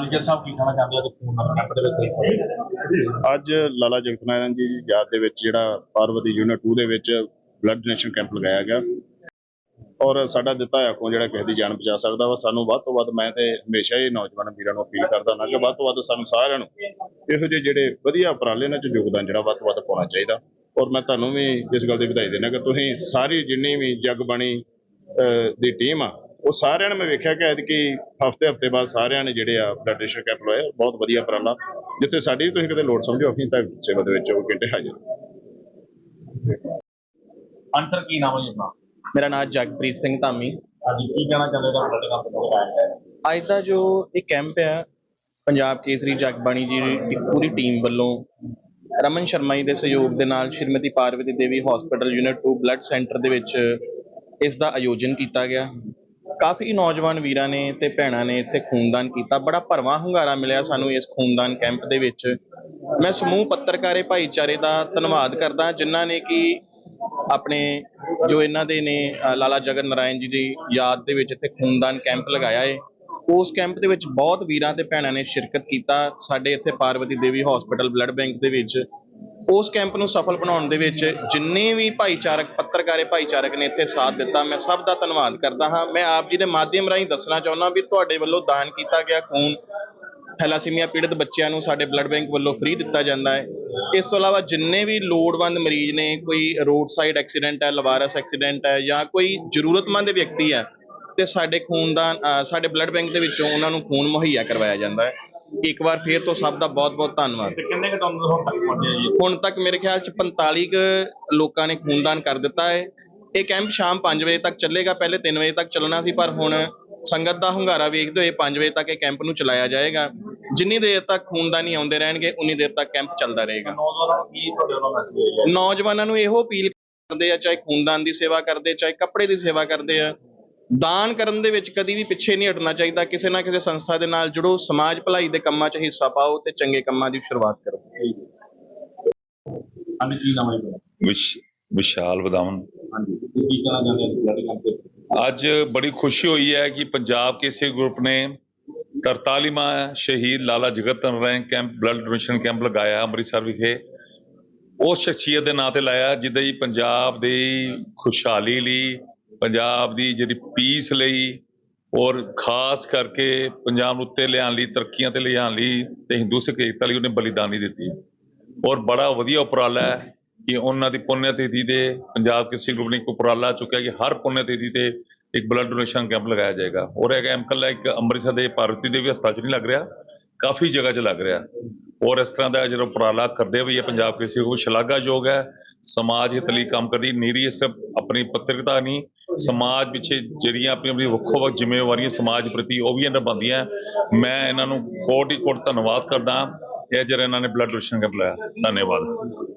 Major ਸਾਹਿਬ, ਕੀ ਕਹਿਣਾ ਚਾਹੁੰਦੇ ਆ? ਕਿ ਖੂਨ ਕੈਂਪ ਦੇ ਵਿੱਚ ਅੱਜ ਲਾਲਾ ਜਗਤ ਨਾਰਾਇਣ ਜੀ ਦੀ ਯਾਦ ਦੇ ਵਿੱਚ ਜਿਹੜਾ ਪਾਰਵਤੀ ਯੂਨਿਟ 2 ਦੇ ਵਿੱਚ ਬਲੱਡ ਡੋਨੇਸ਼ਨ ਕੈਂਪ ਲਗਾਇਆ ਗਿਆ। ਔਰ ਸਾਡਾ ਦਿੱਤਾ ਹੋਇਆ ਖੂਨ ਜਿਹੜਾ ਕਿਸੇ ਦੀ ਜਾਨ ਬਚਾ ਸਕਦਾ ਵਾ। ਸਾਨੂੰ ਵੱਧ ਤੋਂ ਵੱਧ ਮੈਂ ਤੇ ਹਮੇਸ਼ਾ ਹੀ ਨੌਜਵਾਨ ਵੀਰਾਂ ਨੂੰ ਅਪੀਲ ਕਰਦਾ ਹਾਂ ਕਿ ਵੱਧ ਤੋਂ ਵੱਧ ਸਾਨੂੰ ਸਾਰਿਆਂ ਨੂੰ ਇਹੋ ਜਿਹੇ ਜਿਹੜੇ ਵਧੀਆ ਉਪਰਾਲੇ ਨੇ ਚ ਯੋਗਦਾਨ ਜਿਹੜਾ ਵੱਧ ਤੋਂ ਵੱਧ ਪਾਉਣਾ ਚਾਹੀਦਾ। ਔਰ ਮੈਂ ਤੁਹਾਨੂੰ ਵੀ ਇਸ ਗੱਲ ਦੀ ਵਧਾਈ ਦਿੰਦਾ ਕਿ ਤੁਸੀਂ ਸਾਰੀ ਜਿੰਨੀ ਵੀ ਜਗ ਬਣੀ ਦੀ ਟੀਮ ਆ ਉਹ ਸਾਰਿਆਂ ਨੇ ਮੈਂ ਵੇਖਿਆ ਕਿ ਐਤਕੀ ਹਫ਼ਤੇ ਹਫ਼ਤੇ ਬਾਅਦ ਸਾਰਿਆਂ ਨੇ ਜਿਹੜੇ ਆ ਬਲੱਡ ਡੋਨੇਸ਼ਨ ਕੈਂਪ ਲਵਾਏ। ਬਹੁਤ ਵਧੀਆ ਉਪਰਾਲਾ ਜਿੱਥੇ ਸਾਡੀ ਤੁਸੀਂ ਕਿਤੇ ਲੋੜ ਸਮਝੋ ਅਸੀਂ ਤਾਂ ਸੇਵਾ ਦੇ ਵਿੱਚ ਉਹ ਘੰਟੇ ਹਾਜ਼ਰ ਆਨਸਰ ਕੀ ਨਾਮ ਹੈ ਜੀ ਆਪਣਾ? ਮੇਰਾ ਨਾਮ ਜਗਪ੍ਰੀਤ ਸਿੰਘ ਧਾਮੀ। ਹਾਂਜੀ ਕੀ ਕਹਿਣਾ ਚਾਹੁੰਦੇ ਹੋ ਬਲੱਡ ਕੈਂਪ ਹੈ ਅੱਜ ਦਾ ਜੋ ਇਹ ਕੈਂਪ ਹੈ ਪੰਜਾਬ ਕੇਸਰੀ ਜਗਬਾਣੀ ਜੀ ਦੀ ਪੂਰੀ ਟੀਮ ਵੱਲੋਂ ਰਮਨ ਸ਼ਰਮਾ ਜੀ ਦੇ ਸਹਿਯੋਗ ਦੇ ਨਾਲ Shrimati Parvati Devi hospital unit 2 blood centre ਦੇ ਵਿੱਚ ਇਸ ਦਾ ਆਯੋਜਨ ਕੀਤਾ ਗਿਆ। ਕਾਫੀ ਨੌਜਵਾਨ ਵੀਰਾਂ ਨੇ ਤੇ ਭੈਣਾਂ ਨੇ ਇੱਥੇ ਖੂਨਦਾਨ ਕੀਤਾ। ਬੜਾ ਭਰਵਾਂ ਹੁੰਗਾਰਾ ਮਿਲਿਆ ਸਾਨੂੰ ਇਸ ਖੂਨਦਾਨ ਕੈਂਪ ਦੇ ਵਿੱਚ। ਮੈਂ ਸਮੂਹ ਪੱਤਰਕਾਰੇ ਭਾਈਚਾਰੇ ਦਾ ਧੰਨਵਾਦ ਕਰਦਾ, ਜਿਨ੍ਹਾਂ ਨੇ ਕਿ ਆਪਣੇ ਜੋ ਇਹਨਾਂ ਦੇ ਨੇ ਲਾਲਾ ਜਗਨ ਨਾਰਾਇਣ ਜੀ ਦੀ ਯਾਦ ਦੇ ਵਿੱਚ ਇੱਥੇ ਖੂਨਦਾਨ ਕੈਂਪ ਲਗਾਇਆ ਹੈ ਉਸ ਕੈਂਪ ਦੇ ਵਿੱਚ ਬਹੁਤ ਵੀਰਾਂ ਤੇ ਭੈਣਾਂ ਨੇ ਸ਼ਿਰਕਤ ਕੀਤਾ। ਸਾਡੇ ਇੱਥੇ Parvati Devi hospital blood bank ਦੇ ਵਿੱਚ ਉਸ ਕੈਂਪ ਨੂੰ ਸਫਲ ਬਣਾਉਣ ਦੇ ਵਿੱਚ ਜਿੰਨੇ ਵੀ ਭਾਈਚਾਰਕ ਪੱਤਰਕਾਰੇ ਭਾਈਚਾਰਕ ਨੇ ਇੱਥੇ ਸਾਥ ਦਿੱਤਾ, ਮੈਂ ਸਭ ਦਾ ਧੰਨਵਾਦ ਕਰਦਾ ਹਾਂ। ਮੈਂ ਆਪ ਜੀ ਦੇ ਮਾਧਿਅਮ ਰਾਹੀਂ ਦੱਸਣਾ ਚਾਹੁੰਦਾ ਵੀ ਤੁਹਾਡੇ ਵੱਲੋਂ ਦਾਨ ਕੀਤਾ ਗਿਆ ਖੂਨ। ਥੈਲਾਸੀਮੀਆ ਪੀੜਤ ਬੱਚਿਆਂ ਨੂੰ ਸਾਡੇ ਬਲੱਡ ਬੈਂਕ ਵੱਲੋਂ ਫ੍ਰੀ ਦਿੱਤਾ ਜਾਂਦਾ ਹੈ। ਇਸ ਤੋਂ ਇਲਾਵਾ ਜਿੰਨੇ ਵੀ ਲੋੜਵੰਦ ਮਰੀਜ਼ ਨੇ, ਕੋਈ ਰੋਡ ਸਾਈਡ ਐਕਸੀਡੈਂਟ ਹੈ, ਲਵਾਰਸ ਐਕਸੀਡੈਂਟ ਹੈ ਜਾਂ ਕੋਈ ਜ਼ਰੂਰਤਮੰਦ ਵਿਅਕਤੀ ਹੈ, ਤੇ ਸਾਡੇ ਖੂਨ ਦਾ ਸਾਡੇ ਬਲੱਡ ਬੈਂਕ ਦੇ ਵਿੱਚੋਂ ਉਹਨਾਂ ਨੂੰ ਖੂਨ ਮੁਹੱਈਆ ਕਰਵਾਇਆ ਜਾਂਦਾ ਹੈ। ਇੱਕ ਵਾਰ ਫੇਰ ਤੋਂ ਸਭ ਦਾ ਬਹੁਤ-ਬਹੁਤ ਧੰਨਵਾਦ। ਤੇ ਕਿੰਨੇ ਕੁ ਤੁਹਾਨੂੰ ਹੁਣ ਤੱਕ ਪਹੁੰਚੇ ਜੀ? ਹੁਣ ਤੱਕ ਮੇਰੇ ਖਿਆਲ ਚ 45 ਕੁ ਲੋਕਾਂ ਨੇ ਖੂਨਦਾਨ ਕਰ ਦਿੱਤਾ ਹੈ। ਇਹ ਕੈਂਪ ਸ਼ਾਮ 5 ਵਜੇ ਤੱਕ ਚੱਲੇਗਾ ਪਹਿਲੇ 3 ਵਜੇ ਤੱਕ ਚੱਲਣਾ ਸੀ ਪਰ ਹੁਣ ਸੰਗਤ ਦਾ ਹੁੰਗਾਰਾ ਵੇਖਦੇ ਹੋਏ 5 ਵਜੇ ਤੱਕ ਇਹ ਕੈਂਪ ਨੂੰ ਚਲਾਇਆ ਜਾਏਗਾ। ਜਿੰਨੀ ਦੇਰ ਤੱਕ ਖੂਨਦਾਨੀ ਆਉਂਦੇ ਰਹਿਣਗੇ ਉਨੀ ਦੇਰ ਤੱਕ ਕੈਂਪ ਚੱਲਦਾ ਰਹੇਗਾ। ਨੌਜਵਾਨਾਂ ਨੂੰ ਕੀ ਤੁਹਾਡੇ ਵੱਲੋਂ ਮੈਸੇਜ ਹੈ ਨੌਜਵਾਨਾਂ ਨੂੰ ਇਹੋ ਅਪੀਲ ਕਰਦੇ ਆ ਚਾਹੇ ਖੂਨਦਾਨ ਦੀ ਸੇਵਾ ਕਰਦੇ ਚਾਹੇ ਕੱਪੜੇ ਦੀ ਸੇਵਾ ਕਰਦੇ ਆ ਦਾਨ ਕਰਨ ਦੇ ਵਿੱਚ ਕਦੀ ਵੀ ਪਿੱਛੇ ਨਹੀਂ ਹਟਣਾ ਚਾਹੀਦਾ। ਕਿਸੇ ਨਾ ਕਿਸੇ ਸੰਸਥਾ ਦੇ ਨਾਲ ਜੁੜੋ ਸਮਾਜ ਭਲਾਈ ਦੇ ਕੰਮਾਂ 'ਚ ਹਿੱਸਾ ਪਾਓ ਤੇ ਚੰਗੇ ਕੰਮਾਂ ਦੀ ਸ਼ੁਰੂਆਤ ਕਰੋ। ਹਾਂਜੀ ਕੀ ਨਾਮ ਹੈ ਜੀ? ਵਿਸ਼ ਵਿਸ਼ਾਲ ਵਧਾਵਨ। ਹਾਂਜੀ ਤੁਸੀਂ ਕੀ ਕਹਿਣਾ ਚਾਹੁੰਦੇ ਹੋ ਬਲੱਡ ਕੈਂਪ ਦੇ ਅੱਜ ਬੜੀ ਖੁਸ਼ੀ ਹੋਈ ਹੈ ਕਿ ਪੰਜਾਬ ਕੇਸਰੀ ਗਰੁੱਪ ਨੇ 43ਵਾਂ ਸ਼ਹੀਦ Lala Jagat Narayan camp blood donation camp ਲਗਾਇਆ ਅੰਮ੍ਰਿਤਸਰ ਵਿਖੇ। ਉਸ ਸ਼ਖਸੀਅਤ ਦੇ ਨਾਂ ਤੇ ਲਾਇਆ ਜਿਹਦੇ ਹੀ ਪੰਜਾਬ ਦੀ ਖੁਸ਼ਹਾਲੀ ਲਈ ਪੰਜਾਬ ਦੀ ਜਿਹੜੀ ਪੀਸ ਲਈ ਔਰ ਖਾਸ ਕਰਕੇ ਪੰਜਾਬ ਨੂੰ ਉੱਤੇ ਲਿਆਉਣ ਲਈ, ਤਰੱਕੀਆਂ ਤੇ ਲਿਆਉਣ ਲਈ ਤੇ ਹਿੰਦੂ ਸਿੱਖ ਏਕਤਾ ਲਈ ਉਹਨੇ ਬਲੀਦਾਨੀ ਦਿੱਤੀ ਔਰ ਬੜਾ ਵਧੀਆ ਉਪਰਾਲਾ ਹੈ ਕਿ ਉਹਨਾਂ ਦੀ ਪੁੰਨਿਆ ਤਿਥੀ ਤੇ ਪੰਜਾਬ ਕਿਸੇ ਗਰੁੱਪ ਨੇ ਇੱਕ ਉਪਰਾਲਾ ਚੁੱਕਿਆ ਕਿ ਹਰ ਪੁੰਨਿਆ ਤਿਥੀ ਤੇ ਇੱਕ ਬਲੱਡ ਡੋਨੇਸ਼ਨ ਕੈਂਪ ਲਗਾਇਆ ਜਾਏਗਾ। ਔਰ ਇਹ ਕੈਂਪ ਕੱਲ੍ਹ ਇੱਕ ਅੰਮ੍ਰਿਤਸਰ ਦੇ ਪਾਰਵਤੀ ਦੇਵੀ ਹਸਪਤਾਲ 'ਚ ਨਹੀਂ ਲੱਗ ਰਿਹਾ, ਕਾਫੀ ਜਗ੍ਹਾ 'ਚ ਲੱਗ ਰਿਹਾ। ਔਰ ਇਸ ਤਰ੍ਹਾਂ ਦਾ ਜਦੋਂ ਉਪਰਾਲਾ ਕਰਦੇ ਹੋਏ ਇਹ ਪੰਜਾਬ ਕਿਸੇ ਗਰੁੱਪ ਸ਼ਲਾਘਾਯੋਗ ਹੈ। ਸਮਾਜ ਹਿੱਤ ਲਈ ਕੰਮ ਕਰਦੀ, ਨੀਰੀ ਸਿਰਫ ਆਪਣੀ ਪੱਤਰਕਤਾ ਨਹੀਂ, ਸਮਾਜ ਪਿੱਛੇ ਜਿਹੜੀਆਂ ਆਪਣੀ ਆਪਣੀ ਵੱਖੋ ਵੱਖ ਜ਼ਿੰਮੇਵਾਰੀਆਂ ਸਮਾਜ ਪ੍ਰਤੀ ਉਹ ਵੀ ਨਿਭਾਉਂਦੀਆਂ ਮੈਂ ਇਹਨਾਂ ਨੂੰ ਕੋਟਿ ਕੋਟ ਧੰਨਵਾਦ ਕਰਦਾ। ਇਹ ਜਿਹੜਾ ਇਹਨਾਂ ਨੇ ਬਲੱਡ ਡੋਨੇਸ਼ਨ ਕੈਂਪ ਲਾਇਆ ਧੰਨਵਾਦ।